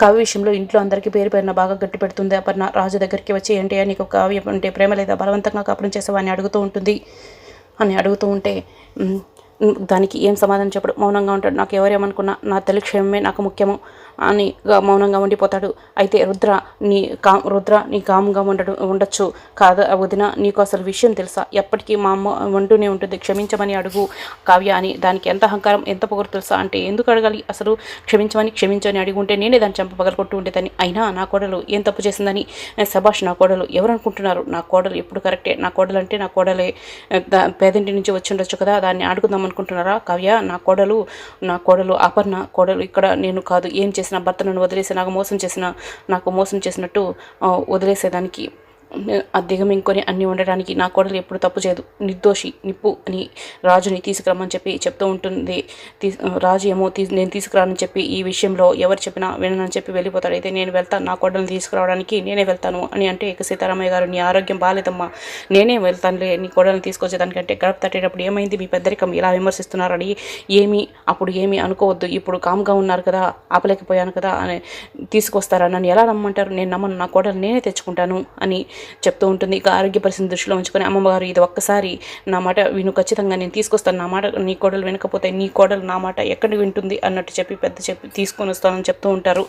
కావ్య విషయంలో ఇంట్లో అందరికీ పేరు పేరున బాగా గట్టి పెడుతుంది. అపర్ణ రాజు దగ్గరికి వచ్చి ఏంటి నీకు కావ్య అంటే ప్రేమ లేదా బలవంతంగా కాపురం చేసావా అని అడుగుతూ ఉంటుంది. అని అడుగుతూ ఉంటే దానికి ఏం సమాధానం చెప్పడు? మౌనంగా ఉంటాడు. నాకు ఎవరేమనుకున్నా నా తల్లి క్షేమమే నాకు ముఖ్యము. అని మౌనంగా ఉండిపోతాడు. అయితే రుద్ర నీ కా రుద్ర నీ కాముగా ఉండడు ఉండొచ్చు కాదా? వదిన నీకు అసలు విషయం తెలుసా? ఎప్పటికీ మా అమ్మ వంటూనే ఉంటుంది. క్షమించమని అడుగు కావ్య అని. దానికి ఎంత అహంకారం ఎంత పొగరు తెలుసా అంటే ఎందుకు అడగాలి? అసలు క్షమించమని క్షమించని అడిగి ఉంటే నేనే దాన్ని చంప పగలగొట్టు ఉండేదాన్ని. అయినా నా కోడలు ఏం తప్పు చేసిందని? సభాష్ నా కోడలు ఎవరు అనుకుంటున్నారు నా కోడలు ఎప్పుడు కరెక్టే? నా కోడలు అంటే నా కోడలే. పేదింటి నుంచి వచ్చి ఉండొచ్చు కదా? దాన్ని అడుగుదాం అనుకుంటున్నారా కావ్య నా కోడలు నా కోడలు అపర్ణ కోడలు ఇక్కడ నేను కాదు. ఏం చేసిన భర్త నన్ను వదిలేసి నాకు మోసం చేసిన నాకు మోసం చేసినట్టు వదిలేసేదానికి ఆ దిగమింకొని అన్ని ఉండడానికి నా కోడలు ఎప్పుడు తప్పు చేయదు. నిర్దోషి నిప్పు అని రాజుని తీసుకురమ్మని చెప్పి చెప్తూ ఉంటుంది. రాజు ఏమో తీ నేను తీసుకురానని చెప్పి ఈ విషయంలో ఎవరు చెప్పినా వినని చెప్పి వెళ్ళిపోతాడు. అయితే నేను వెళ్తాను నా కోడల్ని తీసుకురావడానికి నేనే వెళ్తాను అని అంటే ఇక సీతారామయ్య గారు నీ ఆరోగ్యం బాగాలేదమ్మా నేనే వెళ్తానులే నీ కోడల్ని తీసుకొచ్చేదానికంటే గడప తట్టేటప్పుడు ఏమైంది? మీ పెద్దరికం ఇలా విమర్శిస్తున్నారని ఏమి అప్పుడు ఏమి అనుకోవద్దు. ఇప్పుడు కామ్గా ఉన్నారు కదా ఆపలేకపోయాను కదా అని తీసుకొస్తారా? నన్ను ఎలా నమ్మంటారు నేను నమ్మను నా కోడలు నేనే తెచ్చుకుంటాను అని చెప్తూ ఉంటుంది. ఇక ఆరోగ్య పరిస్థితిని దృష్టిలో ఉంచుకొని అమ్మగారు ఇది ఒక్కసారి నా మాట విను ఖచ్చితంగా నేను తీసుకొస్తాను. నా మాట నీ కోడలు వినకపోతే నీ కోడలు నా మాట ఎక్కడ వింటుంది అన్నట్టు చెప్పి పెద్ద చెప్పి తీసుకొని వస్తానని చెప్తూ ఉంటారు.